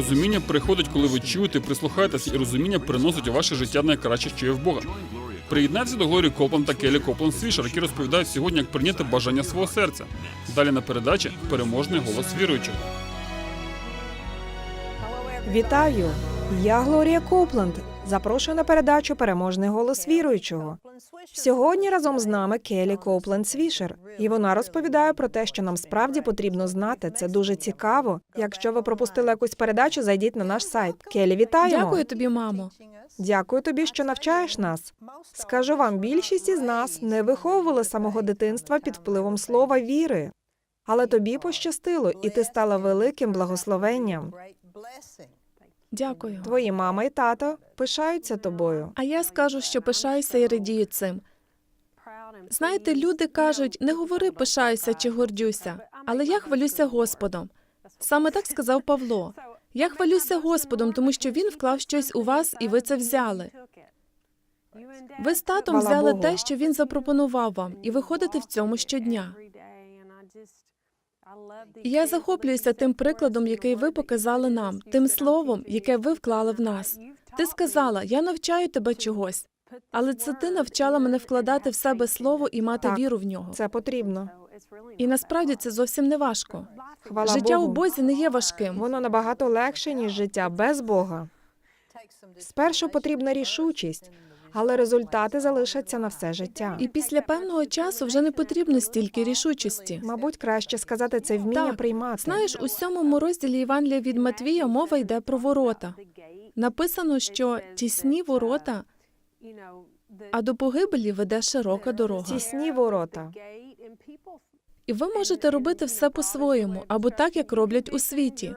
Розуміння приходить, коли ви чуєте, прислухаєтеся, і розуміння приносить у ваше життя найкраще, що є в Бога. Приєднався до Глорії Копланд та Келі Копланд Свішер, які розповідають сьогодні, як прийняти бажання свого серця. Далі на передачі переможний голос віруючого. Вітаю! Я Глорія Копленд. Запрошую на передачу Переможний голос віруючого. Сьогодні разом з нами Келі Копленд Свішер, і вона розповідає про те, що нам справді потрібно знати. Це дуже цікаво. Якщо ви пропустили якусь передачу, зайдіть на наш сайт. Келі, вітаємо! Дякую тобі, мамо. Дякую тобі, що навчаєш нас. Скажу вам, більшість із нас не виховували самого дитинства під впливом слова віри. Але тобі пощастило, і ти стала великим благословенням. Дякую. Твої мама і тато пишаються тобою. А я скажу, що пишаюся і радію цим. Знаєте, люди кажуть, не говори пишаюся чи гордюся, але я хвалюся Господом. Саме так сказав Павло. Я хвалюся Господом, тому що він вклав щось у вас, і ви це взяли. Ви з татом взяли Богу. те, що він запропонував вам, і ви ходите в цьому щодня. Я захоплююся тим прикладом, який ви показали нам, тим словом, яке ви вклали в нас. Ти сказала, я навчаю тебе чогось, але це ти навчала мене вкладати в себе слово і мати Так. віру в нього. Це потрібно. І насправді це зовсім не важко. Хвала Життя Богу. у Бозі не є важким. Воно набагато легше, ніж життя без Бога. Спершу потрібна рішучість, але результати залишаться на все життя. І після певного часу вже не потрібно стільки рішучості. Мабуть, краще сказати це вміння Так. приймати. Знаєш, у сьомому розділі Євангелія від Матвія мова йде про ворота. Написано, що тісні ворота, а до погибелі веде широка дорога. Тісні ворота. І ви можете робити все по-своєму, або так, як роблять у світі.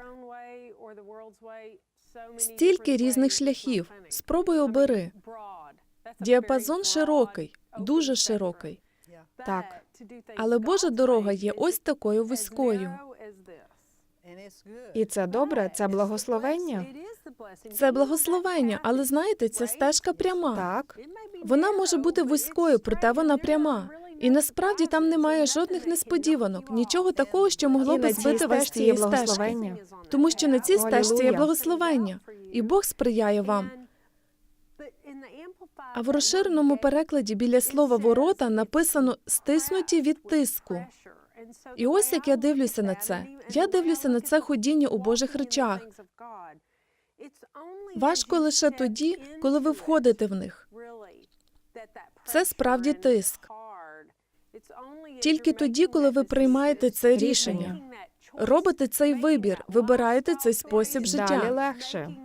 Стільки різних шляхів. Спробуй обери. Діапазон широкий, дуже широкий. Так. Але Божа дорога є ось такою вузькою. І це добре, це благословення. Це благословення, але знаєте, ця стежка пряма. Так. Вона може бути вузькою, проте вона пряма. І насправді там немає жодних несподіванок, нічого такого, що могло би збити вас цієї стежки. Тому що на цій стежці є благословення, і Бог сприяє вам. А в розширеному перекладі біля слова ворота написано стиснуті від тиску. І ось як я дивлюся на це. Я дивлюся на це ходіння у Божих речах. Важко лише тоді, коли ви входите в них. Це справді тиск. Тільки тоді, коли ви приймаєте це рішення, робите цей вибір, вибираєте цей спосіб Далі життя. легше.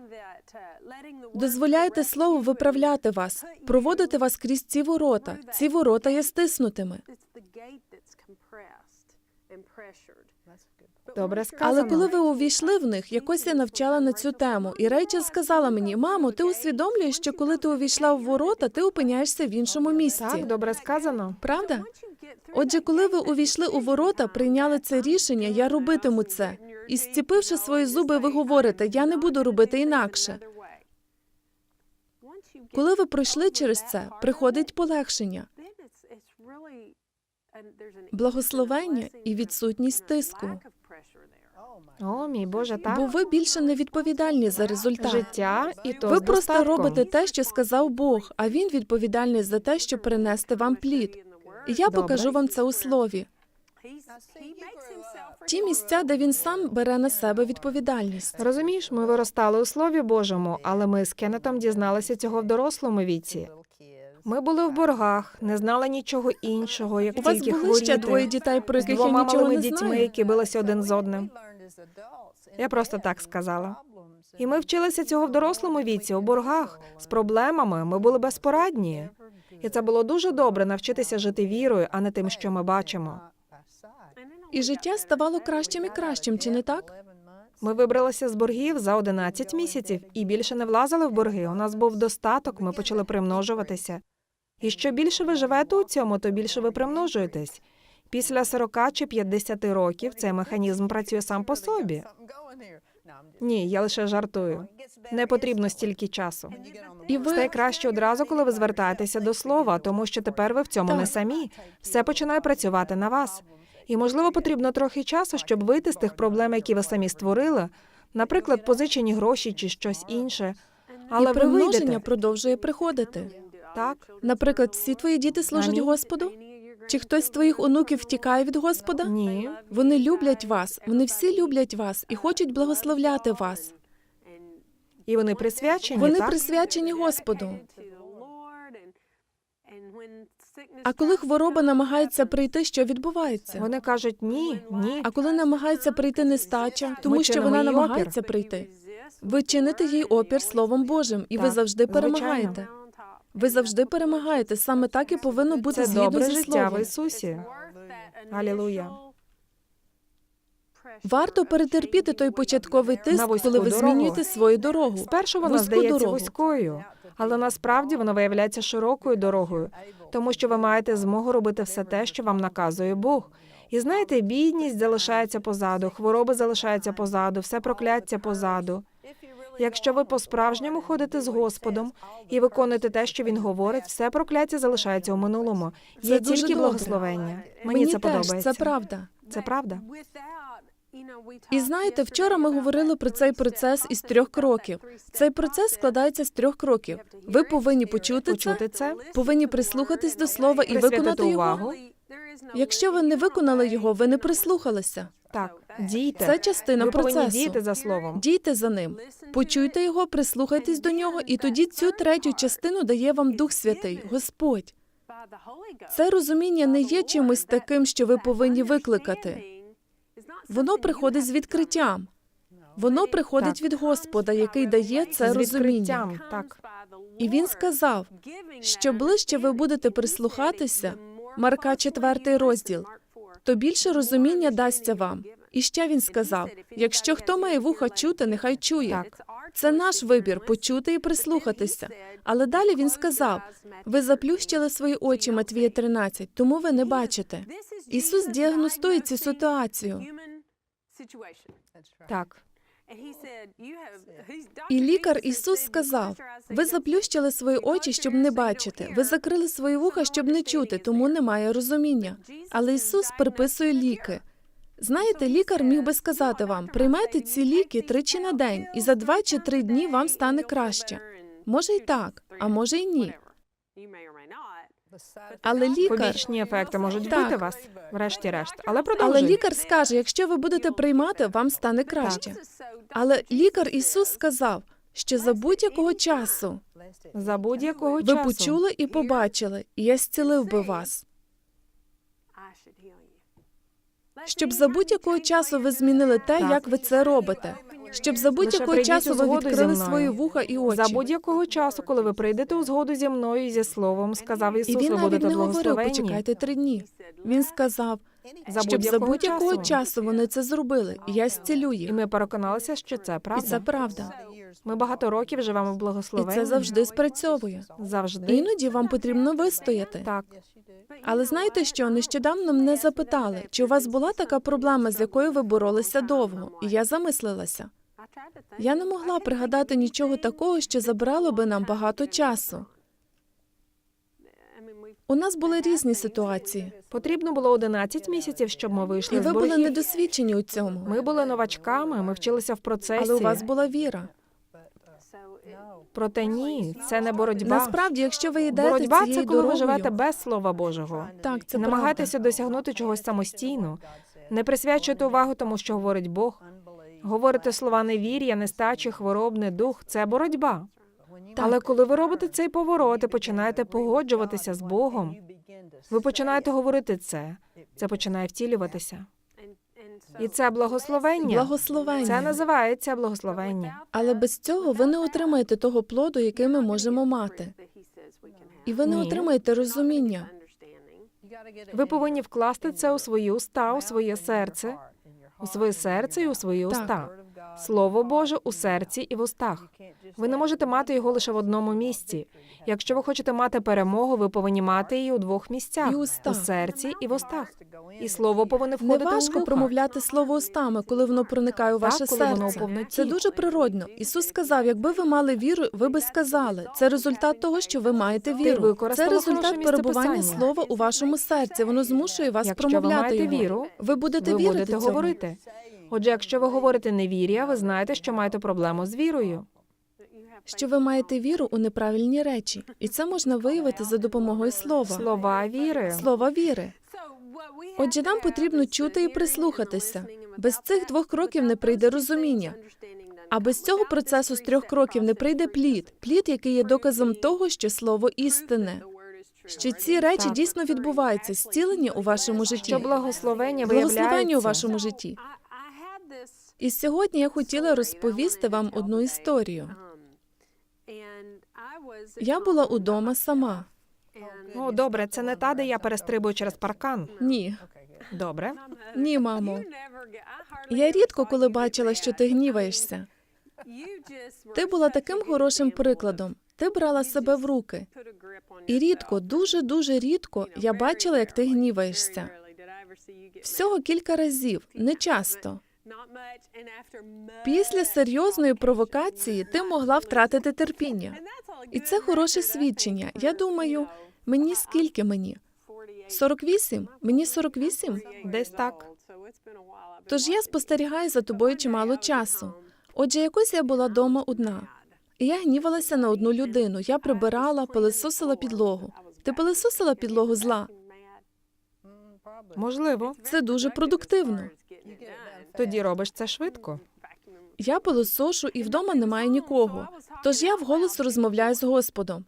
Дозволяєте слову виправляти вас, проводити вас крізь ці ворота. Ці ворота є стиснутими. Добре сказано. Але коли ви увійшли в них, якось я навчала на цю тему, і Рейчел сказала мені: мамо, ти усвідомлюєш, що коли ти увійшла в ворота, ти опиняєшся в іншому місці. Так, добре сказано. Правда? Отже, коли ви увійшли у ворота, прийняли це рішення, я робитиму це. І зціпивши свої зуби, ви говорите, я не буду робити інакше. Коли ви пройшли через це, приходить полегшення, благословення і відсутність тиску. О, мій Боже, так. Бо ви більше не відповідальні за результат. Життя і то Ви з просто робите те, що сказав Бог, а він відповідальний за те, щоб принести вам плід. І я Добре. покажу вам це у слові. Ті місця, де він сам бере на себе відповідальність. Розумієш, ми виростали у Слові Божому, але ми з Кеннетом дізналися цього в дорослому віці. Ми були в боргах, не знали нічого іншого, як У вас тільки були хворіти. ще двоє дітей, про яких я нічого малими не дітьми, знаю. які билися один з одним. Я просто так сказала. І ми вчилися цього в дорослому віці, у боргах, з проблемами. Ми були безпорадні. І це було дуже добре навчитися жити вірою, а не тим, що ми бачимо. І життя ставало кращим і кращим, чи не так? Ми вибралися з боргів за 11 місяців і більше не влазили в борги. У нас був достаток, ми почали примножуватися. І що більше ви живете у цьому, то більше ви примножуєтесь. Після 40 чи 50 років цей механізм працює сам по собі. Ні, я лише жартую. Не потрібно стільки часу. І ви Стає краще одразу, коли ви звертаєтеся до слова, тому що тепер ви в цьому не самі. Все починає працювати на вас. І можливо потрібно трохи часу, щоб вийти з тих проблем, які ви самі створили, наприклад, позичені гроші чи щось інше. Але і примноження продовжує приходити. Так, Наприклад, всі твої діти служать Амінь. Господу? Чи хтось з твоїх онуків втікає від Господа? ні. Вони люблять вас, вони всі люблять вас і хочуть благословляти вас. І вони присвячені, Вони так? присвячені Господу. А коли хвороба намагається прийти, що відбувається? Вони кажуть ні, ні. А коли намагається прийти нестача, тому Ми що вона намагається опір. прийти. Ви чините їй опір Словом Божим, і ви Так, завжди звичайно. перемагаєте. Ви завжди перемагаєте. Саме так і повинно бути Це згідно добре зі життя в. Ісусі. Алілуя. Варто перетерпіти той початковий тиск, коли ви змінюєте свою дорогу. Спершу вона Вузьку здається дорогу. вузькою, але насправді вона виявляється широкою дорогою, тому що ви маєте змогу робити все те, що вам наказує Бог. І знаєте, бідність залишається позаду, хвороби залишаються позаду, все прокляття позаду. Якщо ви по-справжньому ходите з Господом і виконуєте те, що він говорить, все прокляття залишається у минулому. Є дуже тільки благословення. Мені, це теж, подобається. це правда. Це правда. І знаєте, вчора ми говорили про цей процес із трьох кроків. Цей процес складається з трьох кроків. Ви повинні почути Почути це, повинні прислухатись до слова і виконати увагу. його. Якщо ви не виконали його, ви не прислухалися. так, дійте. Це частина ви процесу. діяти за словом. Дійте за ним, почуйте його, прислухайтесь до нього, і тоді цю третю частину дає вам Дух Святий, Господь. Це розуміння не є чимось таким, що ви повинні викликати. Воно приходить з відкриттям. Воно приходить Так. від Господа, який дає це з розуміння. так. І він сказав, що ближче ви будете прислухатися, Марка 4 розділ, то більше розуміння дасться вам. І ще він сказав: якщо хто має вуха чути, нехай чує. Так. Це наш вибір почути і прислухатися. Але далі він сказав: ви заплющили свої очі, Матвія 13, тому ви не бачите. Ісус діагностує цю ситуацію. Так. І лікар Ісус сказав: ви заплющили свої очі, щоб не бачити. Ви закрили свої вуха, щоб не чути, тому немає розуміння. Але Ісус приписує ліки. Знаєте, лікар міг би сказати вам: приймайте ці ліки тричі на день, і за два чи три дні вам стане краще. Може й так, а може й ні. Але лікар, Побічні ефекти можуть Так. бити вас, врешті-решт. Але але лікар скаже, якщо ви будете приймати, вам стане краще. Але лікар Ісус сказав, що за будь-якого часу За будь-якого ви часу. почули і побачили, і я зцілив би вас. Щоб за будь-якого часу ви змінили те, Так. як ви це робите. Щоб за будь-якого часу ви відкрили свої вуха і очі. За будь-якого часу, коли ви прийдете у згоду зі мною і зі словом, сказав І Ісус, він ви навіть не говорив, почекайте три дні. Він сказав, За щоб за будь-якого часу. часу вони це зробили, і я зцілю І ми переконалися, що це І правда. це правда. Ми багато років живемо в І благословенні. це завжди спрацьовує. Завжди. Іноді вам потрібно вистояти. Так. Але знаєте що? Нещодавно мене запитали, чи у вас була така проблема, з якою ви боролися довго? І я замислилася. Я не могла пригадати нічого такого, що забрало би нам багато часу. У нас були різні ситуації, Потрібно було 11 місяців, щоб ми вийшли і з ви були боргів. недосвідчені у цьому. Ми були новачками, ми вчилися в процесі. Але у вас була віра. Проте ні, це не боротьба. Насправді, якщо ви йдете Боротьба цією це коли ви живете без Слова Божого. так, це Намагайтеся досягнути чогось самостійно. Не присвячуйте увагу тому, що говорить Бог. Говорите слова невір'я, нестачі, хвороб, недух це боротьба. Так. Але коли ви робите цей поворот і починаєте погоджуватися з Богом, ви починаєте говорити це. Це починає втілюватися. І це благословення. Благословення. Це називається благословення. Але без цього ви не отримаєте того плоду, який ми можемо мати. І ви не Ні. отримаєте розуміння. Ви повинні вкласти це у свої уста, у своє серце, у своє серце і у свої Так. уста. Слово Боже у серці і в устах. Ви не можете мати його лише в одному місці. Якщо ви хочете мати перемогу, ви повинні мати її у двох місцях уста. у серці і в устах. І слово повинне Не входити у важко промовляти слово устами, коли воно проникає у ваше Так, коли воно у повноті. Це дуже природно. Ісус сказав, якби ви мали віру, ви би сказали. Це результат того, що ви маєте віру. Це результат перебування слова у вашому серці. Воно змушує вас Якщо ви промовляти маєте його. віру, ви будете ви вірити будете цьому. говорити. Отже, якщо ви говорите невір'я, ви знаєте, що маєте проблему з вірою. Що ви маєте віру у неправильні речі, і це можна виявити за допомогою слова. Слова віри. Слова віри. Отже, нам потрібно чути і прислухатися. Без цих двох кроків не прийде розуміння. А без цього процесу з трьох кроків не прийде плід, плід, який є доказом того, що слово істинне. Що ці речі Так. дійсно відбуваються, зцілення у вашому житті, Що благословення благословення у вашому житті. І сьогодні я хотіла розповісти вам одну історію. Я була удома сама. О, добре, це не та, де я перестрибую через паркан. Ні, Добре. ні, мамо. Я рідко коли бачила, що ти гніваєшся. Ти була таким хорошим прикладом. Ти брала себе в руки. І рідко, дуже дуже рідко я бачила, як ти гніваєшся. Всього кілька разів, не часто. Після серйозної провокації ти могла втратити терпіння. І це хороше свідчення. Я думаю, мені скільки мені? 48? Мені 48? Десь так. Тож я спостерігаю за тобою чимало часу. Отже, якось я була дома одна. І я гнівалася на одну людину. Я прибирала, пилисосила підлогу. Ти пилисосила підлогу зла. Можливо. Це дуже продуктивно. Тоді робиш це швидко. Я пилосошу і вдома немає нікого. Тож я вголос розмовляю з Господом.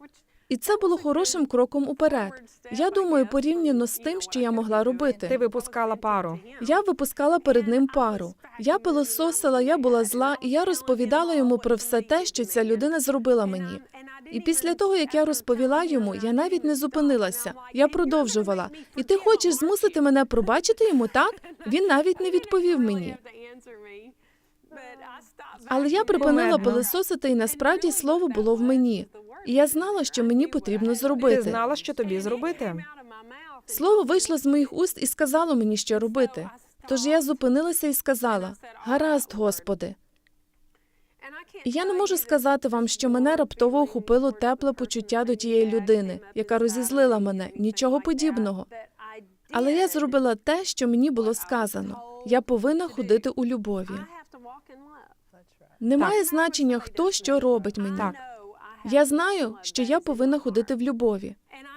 І це було хорошим кроком уперед. Я думаю, порівняно з тим, що я могла робити. Ти випускала пару. Я випускала перед ним пару. Я пилососила, я була зла, і я розповідала йому про все те, що ця людина зробила мені. І після того, як я розповіла йому, я навіть не зупинилася. Я продовжувала. І ти хочеш змусити мене пробачити йому, так? Він навіть не відповів мені. Але я припинила Кумедно. пилисосити, і насправді слово було в мені. І я знала, що мені потрібно Ти зробити. знала, що тобі зробити. Слово вийшло з моїх уст і сказало мені, що робити. Тож я зупинилася і сказала: Гаразд, Господи. І я не можу сказати вам, що мене раптово охопило тепле почуття до тієї людини, яка розізлила мене. Нічого подібного. Але я зробила те, що мені було сказано. Я повинна ходити у любові. Немає значення, хто що робить мені. Так. Я знаю, що я повинна ходити в любові.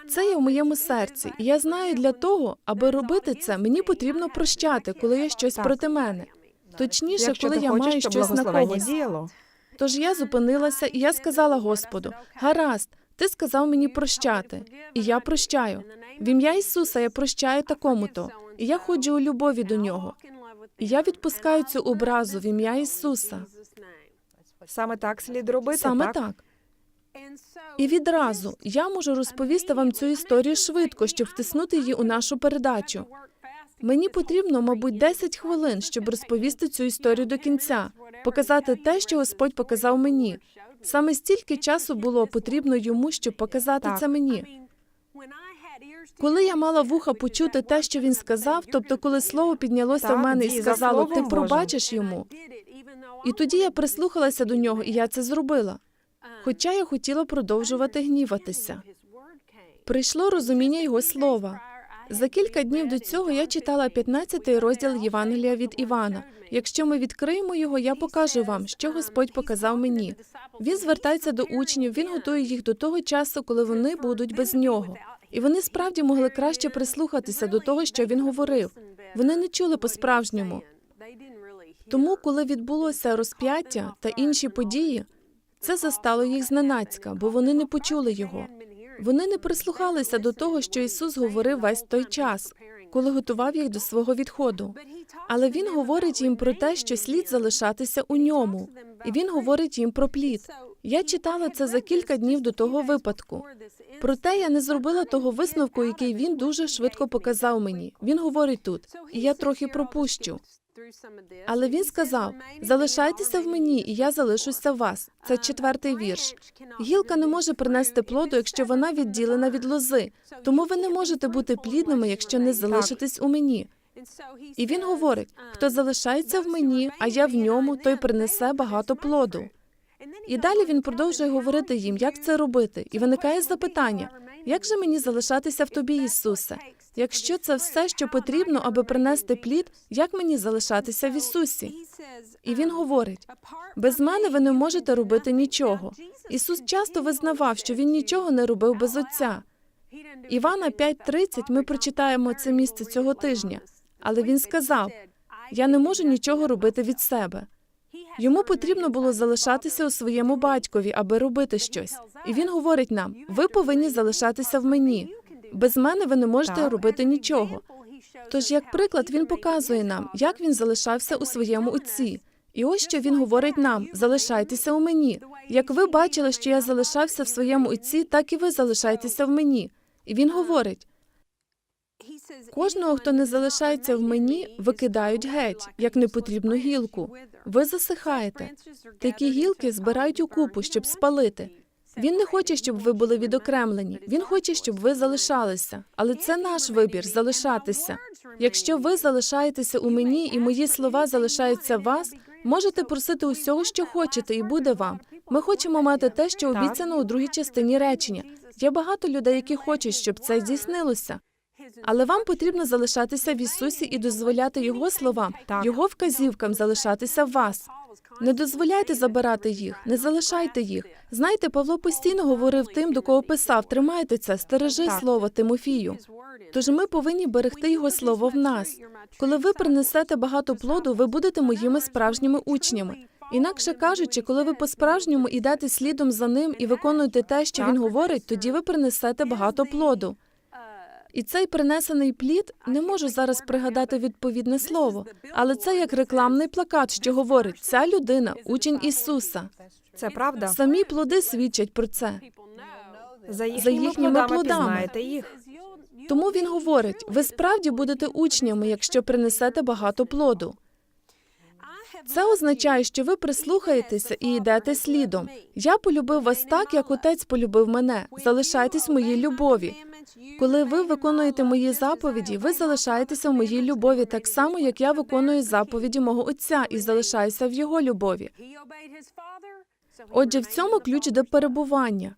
Це є в моєму серці, і я знаю для того, аби робити це, мені потрібно прощати, коли є щось проти мене. Точніше, Якщо коли ти я хочеш, маю щоб щось на благословення когось. діяло. Тож я зупинилася, і я сказала Господу: гаразд, ти сказав мені прощати, і я прощаю. В ім'я Ісуса я прощаю такому-то, і я ходжу у любові до нього. І я відпускаю цю образу в ім'я Ісуса. Саме так слід робити. Саме так? так. І відразу я можу розповісти вам цю історію швидко, щоб втиснути її у нашу передачу. Мені потрібно, мабуть, 10 хвилин, щоб розповісти цю історію до кінця, показати те, що Господь показав мені. Саме стільки часу було потрібно йому, щоб показати Так. це мені. Коли я мала вуха почути те, що він сказав, тобто коли слово піднялося Так, в мене і сказало, ти пробачиш йому. І тоді я прислухалася до нього, і я це зробила. Хоча я хотіла продовжувати гніватися. Прийшло розуміння його слова. За кілька днів до цього я читала 15-й розділ Євангелія від Івана. Якщо ми відкриємо його, я покажу вам, що Господь показав мені. Він звертається до учнів, він готує їх до того часу, коли вони будуть без нього. І вони справді могли краще прислухатися до того, що він говорив. Вони не чули по-справжньому. Тому, коли відбулося розп'яття та інші події, це застало їх зненацька, бо вони не почули його. Вони не прислухалися до того, що Ісус говорив весь той час, коли готував їх до свого відходу. Але він говорить їм про те, що слід залишатися у ньому, і він говорить їм про плід. Я читала це за кілька днів до того випадку. Проте я не зробила того висновку, який він дуже швидко показав мені. Він говорить тут, і я трохи пропущу. Але він сказав: залишайтеся в мені, і я залишуся в вас. Це четвертий вірш. Гілка не може принести плоду, якщо вона відділена від лози. Тому ви не можете бути плідними, якщо не залишитесь у мені. І він говорить: хто залишається в мені, а я в ньому, той принесе багато плоду. І далі він продовжує говорити їм, як це робити. І виникає запитання: Як же мені залишатися в тобі, Ісусе? Якщо це все, що потрібно, аби принести плід, як мені залишатися в Ісусі? І він говорить: без мене ви не можете робити нічого. Ісус часто визнавав, що він нічого не робив без Отця. Івана 5.30 ми прочитаємо це місце цього тижня. Але він сказав: Я не можу нічого робити від себе. Йому потрібно було залишатися у своєму батькові, аби робити щось. І він говорить нам: ви повинні залишатися в мені. Без мене ви не можете робити нічого. Тож, як приклад, він показує нам, як він залишався у своєму отці. І ось що він говорить нам: залишайтеся у мені. Як ви бачили, що я залишався в своєму отці, так і ви залишайтеся в мені. І він говорить: кожного, хто не залишається в мені, викидають геть, як непотрібну гілку. Ви засихаєте. Такі гілки збирають у купу, щоб спалити. Він не хоче, щоб ви були відокремлені. Він хоче, щоб ви залишалися. Але це наш вибір залишатися. Якщо ви залишаєтеся у мені, і мої слова залишаються в вас, можете просити усього, що хочете, і буде вам. Ми хочемо мати те, що обіцяно у другій частині речення. Є багато людей, які хочуть, щоб це здійснилося. Але вам потрібно залишатися в Ісусі і дозволяти Його словам, Його вказівкам залишатися в вас. Не дозволяйте забирати їх, не залишайте їх. Знаєте, Павло постійно говорив тим, до кого писав: тримайте це, стережи слово Тимофію. Тож ми повинні берегти його слово в нас. Коли ви принесете багато плоду, ви будете моїми справжніми учнями. Інакше кажучи, коли ви по-справжньому йдете слідом за ним і виконуєте те, що він говорить, тоді ви принесете багато плоду. І цей принесений плід не можу зараз пригадати відповідне слово, але це як рекламний плакат, що говорить: ця людина учень Ісуса. Це правда. Самі плоди свідчать про це. За їхніми, їхніми плодами, плодами. пізнаєте їх. Тому він говорить: ви справді будете учнями, якщо принесете багато плоду. Це означає, що ви прислухаєтеся і йдете слідом. Я полюбив вас так, як отець полюбив мене. Залишайтесь в моїй любові. Коли ви виконуєте мої заповіді, ви залишаєтеся в моїй любові так само, як я виконую заповіді мого отця і залишаюся в його любові. Отже, в цьому ключ до перебування.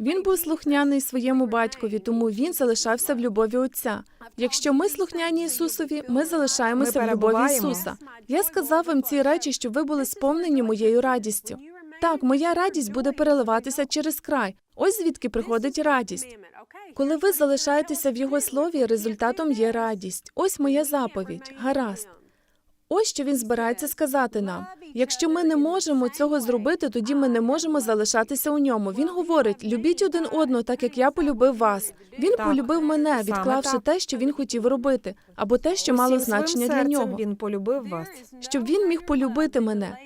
Він був слухняний своєму батькові, тому він залишався в любові отця. Якщо ми слухняні Ісусові, ми залишаємося Ми в любові. Ісуса. Я сказав вам ці речі, щоб ви були сповнені моєю радістю. Так, моя радість буде переливатися через край. Ось звідки приходить радість. Коли ви залишаєтеся в його слові, результатом є радість. Ось моя заповідь. Гаразд. Ось що він збирається сказати нам. Якщо ми не можемо цього зробити, тоді ми не можемо залишатися у ньому. Він говорить: любіть один одного, так як я полюбив вас. Він Так, полюбив мене, відклавши те, що він хотів робити, або те, що мало значення для нього. Він полюбив вас. Щоб він міг полюбити мене.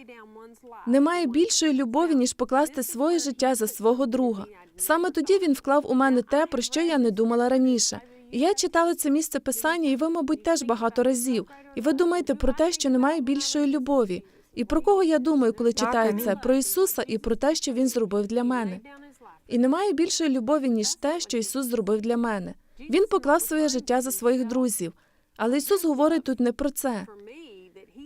Немає більшої любові, ніж покласти своє життя за свого друга. Саме тоді він вклав у мене те, про що я не думала раніше. Я читала це місце писання, і ви, мабуть, теж багато разів. І ви думаєте про те, що немає більшої любові. І про кого я думаю, коли читаю це? Про Ісуса і про те, що Він зробив для мене. І немає більшої любові, ніж те, що Ісус зробив для мене. Він поклав своє життя за своїх друзів. Але Ісус говорить тут не про це.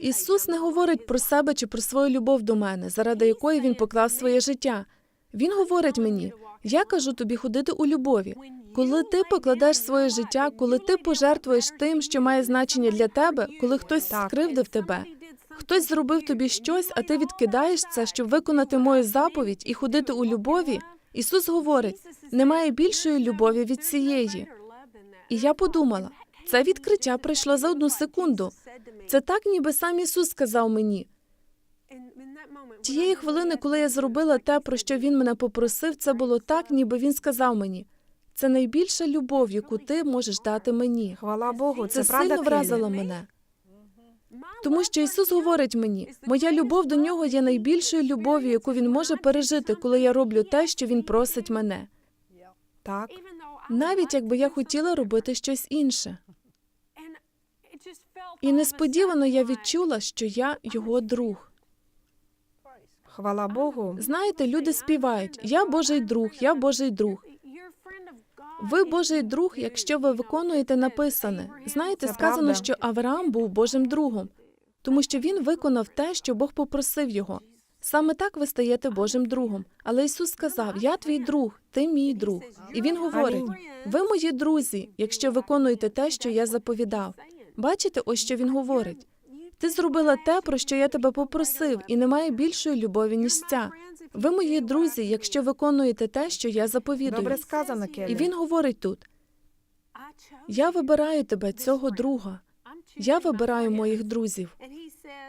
Ісус не говорить про себе чи про свою любов до мене, заради якої він поклав своє життя. Він говорить мені: я кажу тобі ходити у любові. Коли ти покладеш своє життя, коли ти пожертвуєш тим, що має значення для тебе, коли хтось скривдив тебе, хтось зробив тобі щось, а ти відкидаєш це, щоб виконати мою заповідь і ходити у любові. Ісус говорить: немає більшої любові від цієї. І я подумала, це відкриття прийшло за одну секунду. Це так, ніби сам Ісус сказав мені. Тієї хвилини, коли я зробила те, про що він мене попросив, це було так, ніби він сказав мені. Це найбільша любов, яку ти можеш дати мені. Хвала Богу, це, Це правда сильно вразило мене. Тому що Ісус говорить мені, моя любов до нього є найбільшою любов'ю, яку він може пережити, коли я роблю те, що він просить мене, Так. навіть якби я хотіла робити щось інше. І несподівано я відчула, що я його друг. Хвала Богу. Знаєте, люди співають: Я Божий друг, я Божий друг. Ви Божий друг, якщо ви виконуєте написане. Знаєте, Це сказано, правда. що Авраам був Божим другом, тому що він виконав те, що Бог попросив його. Саме так ви стаєте Божим другом. Але Ісус сказав: Я твій друг, ти мій друг. І Він говорить: ви мої друзі, якщо виконуєте те, що я заповідав. Бачите, ось що він говорить. Ти зробила те, про що я тебе попросив, і немає більшої любові, ніж ця. Ви мої друзі, якщо виконуєте те, що я заповідую. Добре сказано, Келі. І він говорить тут: Я вибираю тебе, цього друга. Я вибираю моїх друзів.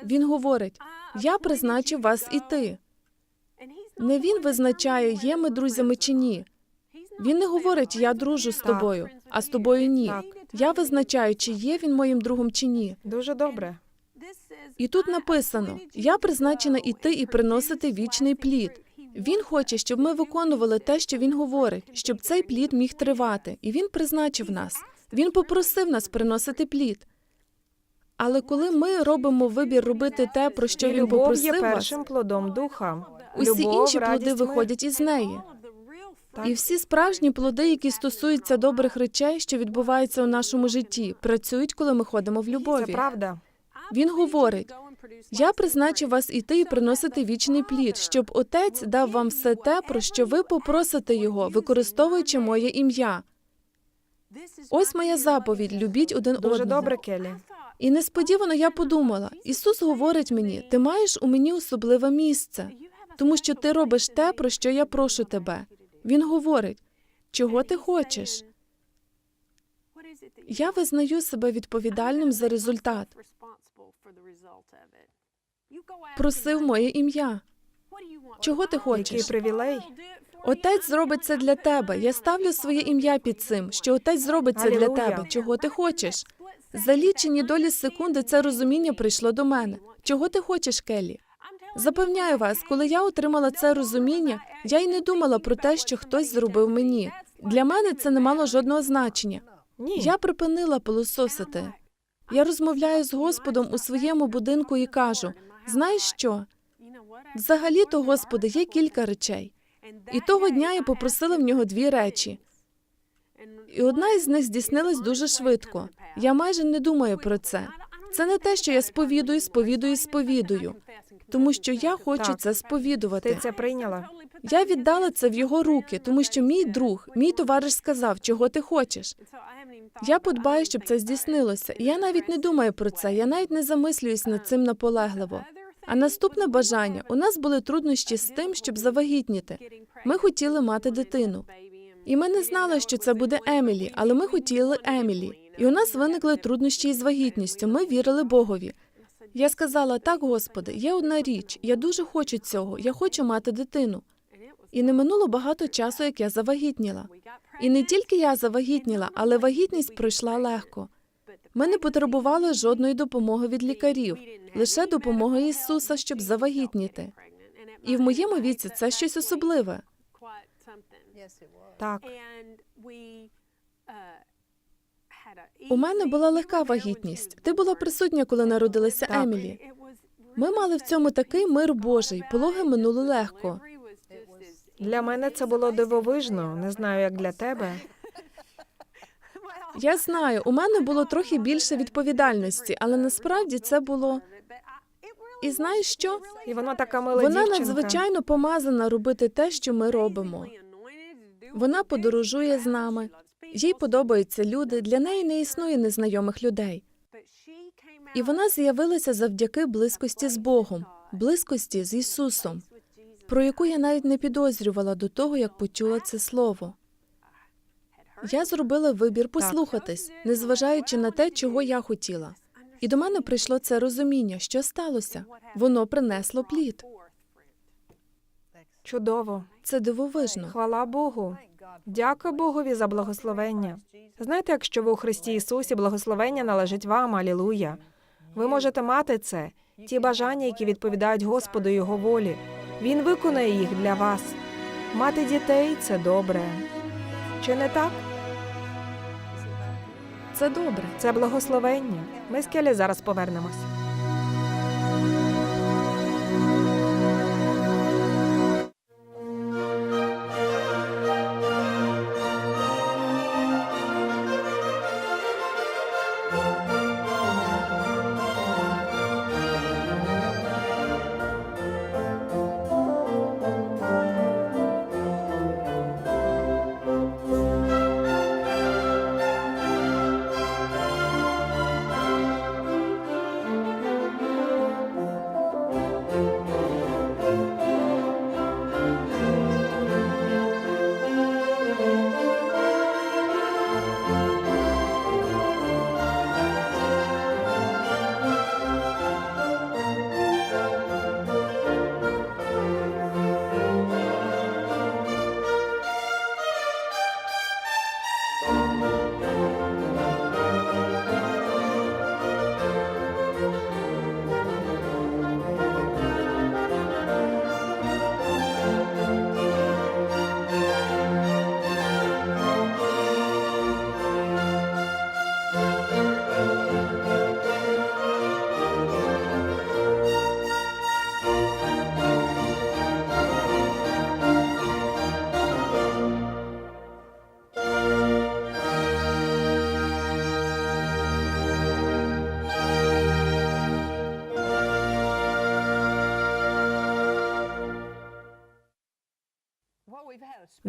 Він говорить: Я призначив вас і ти. Не він визначає, є ми друзями чи ні. Він не говорить, я дружу з тобою, а з тобою ні. Я визначаю, чи є він моїм другом чи ні. Дуже добре. І тут написано: я призначена іти і приносити вічний плід. Він хоче, щоб ми виконували те, що він говорить, щоб цей плід міг тривати. І він призначив нас. Він попросив нас приносити плід. Але коли ми робимо вибір робити те, про що він любов є попросив вас, першим плодом духа. усі Любов, інші плоди виходять із неї. Так. І всі справжні плоди, які стосуються добрих речей, що відбуваються у нашому житті, працюють, коли ми ходимо в любові. Це правда. Він говорить: Я призначив вас іти і приносити вічний плід, щоб отець дав вам все те, про що ви попросите його, використовуючи моє ім'я. Ось моя заповідь: любіть один Дуже добре, Келі. І несподівано я подумала: Ісус говорить мені: ти маєш у мені особливе місце, тому що ти робиш те, про що я прошу тебе. Він говорить: чого ти хочеш? Я визнаю себе відповідальним за результат. Просив моє ім'я. Чого ти Який хочеш? привілей. Отець зробить це для тебе. Я ставлю своє ім'я під цим, що отець зробить це для тебе. Чого ти хочеш? За лічені долі секунди це розуміння прийшло до мене. Чого ти хочеш, Келлі? Запевняю вас, коли я отримала це розуміння, я й не думала про те, що хтось зробив мені. Для мене це не мало жодного значення. Ні. Я припинила пилососити. Я розмовляю з Господом у своєму будинку і кажу: знаєш що? Взагалі-то, Господи, є кілька речей. І того дня я попросила в нього дві речі. І одна із них здійснилась дуже швидко. Я майже не думаю про це. Це не те, що я сповідую, сповідую, сповідую, тому що я хочу Так. це Ти сповідувати. це прийняла. Я віддала це в його руки, тому що мій друг, мій товариш сказав, чого ти хочеш. Я подбаю, щоб це здійснилося. І я навіть не думаю про це. Я навіть не замислююсь над цим наполегливо. А наступне бажання у нас були труднощі з тим, щоб завагітніти. Ми хотіли мати дитину. І ми не знали, що це буде Емілі, але ми хотіли Емілі. І у нас виникли труднощі із вагітністю. Ми вірили Богові. Я сказала: так, Господи, є одна річ. Я дуже хочу цього. Я хочу мати дитину. І не минуло багато часу, як я завагітніла. І не тільки я завагітніла, але вагітність пройшла легко. Ми не потребували жодної допомоги від лікарів, лише допомоги Ісуса, щоб завагітніти. І в моєму віці це щось особливе. Так. У мене була легка вагітність. Ти була присутня, коли народилася Емілі. Ми мали в цьому такий мир Божий. Пологи минули легко. Для мене це було дивовижно. Не знаю, як для тебе. Я знаю, у мене було трохи більше відповідальності, але насправді це було. І знаєш що? І вона така мила Вона дівчинка. надзвичайно помазана робити те, що ми робимо. Вона подорожує з нами. Їй подобаються люди. Для неї не існує незнайомих людей. І вона з'явилася завдяки близькості з Богом, близькості з Ісусом, про яку я навіть не підозрювала до того, як почула це слово. Я зробила вибір послухатись, незважаючи на те, чого я хотіла. І до мене прийшло це розуміння, що сталося. Воно принесло плід. Чудово. Це дивовижно. Хвала Богу. Дякую Богові за благословення. Знаєте, якщо ви у Христі Ісусі, благословення належить вам, алілуя. Ви можете мати це, ті бажання, які відповідають Господу Його волі. Він виконає їх для вас. Мати дітей це добре. Чи не так? Це добре. Це благословення. Ми з Келі зараз повернемось.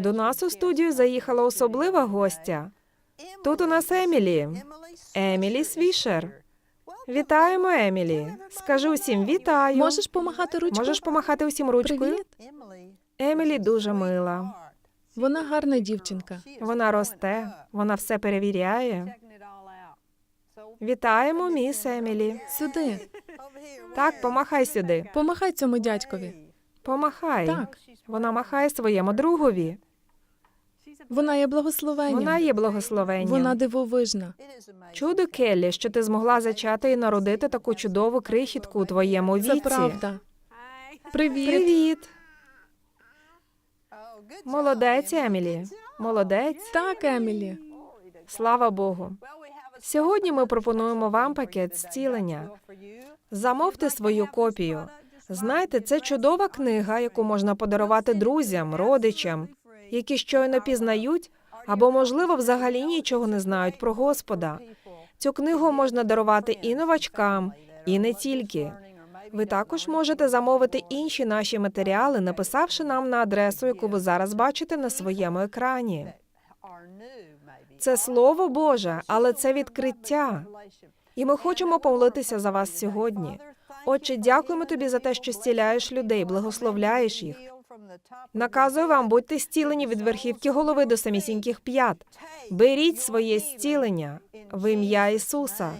До нас у студію заїхала особлива гостя. Тут у нас Емілі. Емілі Свішер. Вітаємо, Емілі. Скажи усім вітаю. Можеш помахати ручкою? Можеш помахати усім ручкою? Привіт. Емілі дуже мила. Вона гарна дівчинка. Вона росте, вона все перевіряє. Вітаємо, міс Емілі. Сюди. Так, помахай сюди. Помахай цьому дядькові. Помахай. Так. Вона махає своєму другові. Вона є благословенням. Вона є благословенням. Вона дивовижна. Чудо, Келлі, що ти змогла зачати і народити таку чудову крихітку у твоєму віці. Це правда. Привіт. Привіт. Молодець, Емілі. Молодець. Так, Емілі. Слава Богу. Сьогодні ми пропонуємо вам пакет зцілення. Замовте свою копію. Знаєте, це чудова книга, яку можна подарувати друзям, родичам, які щойно пізнають або, можливо, взагалі нічого не знають про Господа. Цю книгу можна дарувати і новачкам, і не тільки. Ви також можете замовити інші наші матеріали, написавши нам на адресу, яку ви зараз бачите на своєму екрані. Це слово Боже, але це відкриття. І ми хочемо помолитися за вас сьогодні. Отче, дякуємо тобі за те, що зціляєш людей, благословляєш їх. Наказую вам, будьте стілені від верхівки голови до самісіньких п'ят. Беріть своє зцілення в ім'я Ісуса.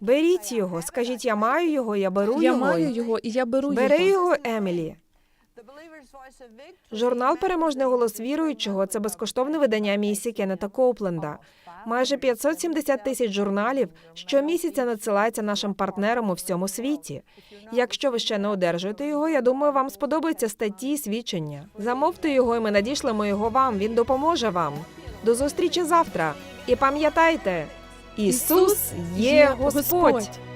Беріть його, скажіть, я маю його, я беру Я його. маю його і я беру Бери його. його, Емілі. Журнал Переможний голос віруючого це безкоштовне видання місії Кеннета Коупленда. Майже 570 тисяч журналів щомісяця надсилається нашим партнерам у всьому світі. Якщо ви ще не одержуєте його, я думаю, вам сподобаються статті і свідчення. Замовте його, і ми надішлемо його вам. Він допоможе вам. До зустрічі завтра. І пам'ятайте, Ісус є Господь.